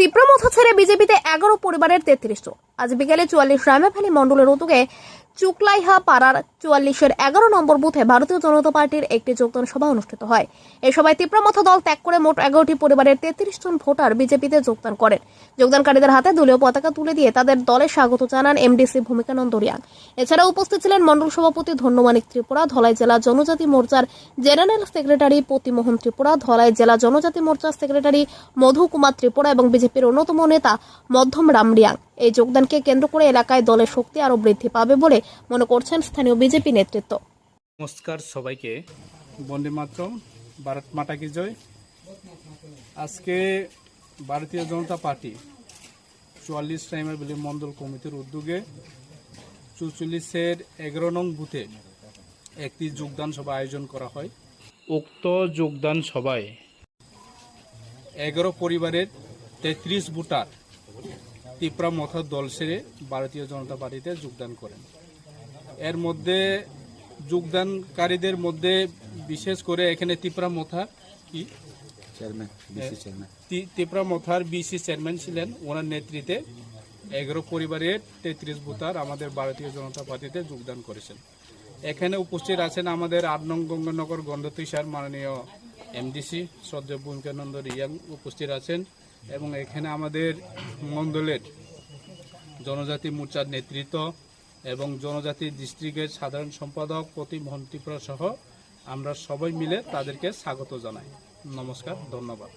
তীব্রমথা ছেড়ে বিজেপিতে এগারো পরিবারের তেত্রিশ জন আজ বিকেলে চুয়াল্লিশ রামেফালি মণ্ডলের উদ্যোগে চুকলাইহা পাড়ার চুয়াল্লিশের এগারো নম্বর বুথে ভারতীয় জনতা পার্টির একটি যোগদান সভা অনুষ্ঠিত হয়। এই সভায় তীব্রমথা দল ত্যাগ করে মোট এগারোটি পরিবারের তেত্রিশ জন ভোটার বিজেপিতে যোগদান করেন। যোগদানকারীদের হাতে দলীয় পতাকা তুলে দিয়ে তাদের দলে স্বাগত জানান এমডিসি ভূমিকানন্দ রিয়াং। এছাড়া উপস্থিত ছিলেন মণ্ডল সভাপতি ধন্যমানিক ত্রিপুরা, ধলাই জেলা জনজাতি মোর্চার জেনারেল সেক্রেটারি প্রতিমোহন ত্রিপুরা, ধলাই জেলা জনজাতি মোর্চার সেক্রেটারি মধু কুমার ত্রিপুরা এবং বিজেপির অন্যতম নেতা মধ্যম রামরিয়াং এই যোগদানকে কেন্দ্র করে এলাকায় দলের শক্তি আরও বৃদ্ধি পাবে বলে মনে করছেন স্থানীয় বিজেপি নেতৃত্ব। নমস্কার সবাইকে। বন্দে মাতরম, ভারত মাতা কি জয়। আজকে ভারতীয় জনতা পার্টি চুয়াল্লিশ টাইমের বিলি মন্ডল কমিটির উদ্যোগে চুচল্লিশের এগারো নং বুথে একটি যোগদান সভা আয়োজন করা হয়। উক্ত যোগদান সভায় এগারো পরিবারের তেত্রিশ ভোটার তিপ্রা মথা দল সেরে ভারতীয় জনতা পার্টিতে যোগদান করেন। এর মধ্যে যোগদানকারীদের মধ্যে বিশেষ করে এখানে তিপ্রা মথা কি? তি- তিপ্রা মথার বিসি চেয়ারম্যান ছিলেন। ওনার নেতৃত্বে এগারো পরিবারের তেত্রিশ ভোটার আমাদের ভারতীয় জনতা পার্টিতে যোগদান করেছেন। এখানে উপস্থিত আছেন আমাদের আট নং গঙ্গানগর গন্ধতিসার মাননীয় এমডিসি শ্রদ্ধেয় ভূমিকানন্দ রিয়াং। উপস্থিত আছেন এবং এখানে আমাদের মণ্ডলের জনজাতি মোর্চার নেতৃত্ব এবং জনজাতি ডিস্ট্রিক্টের সাধারণ সম্পাদক প্রতি মন্ত্রীপ্রা সহ আমরা সবাই মিলে তাদেরকে স্বাগত জানাই। নমস্কার, ধন্যবাদ।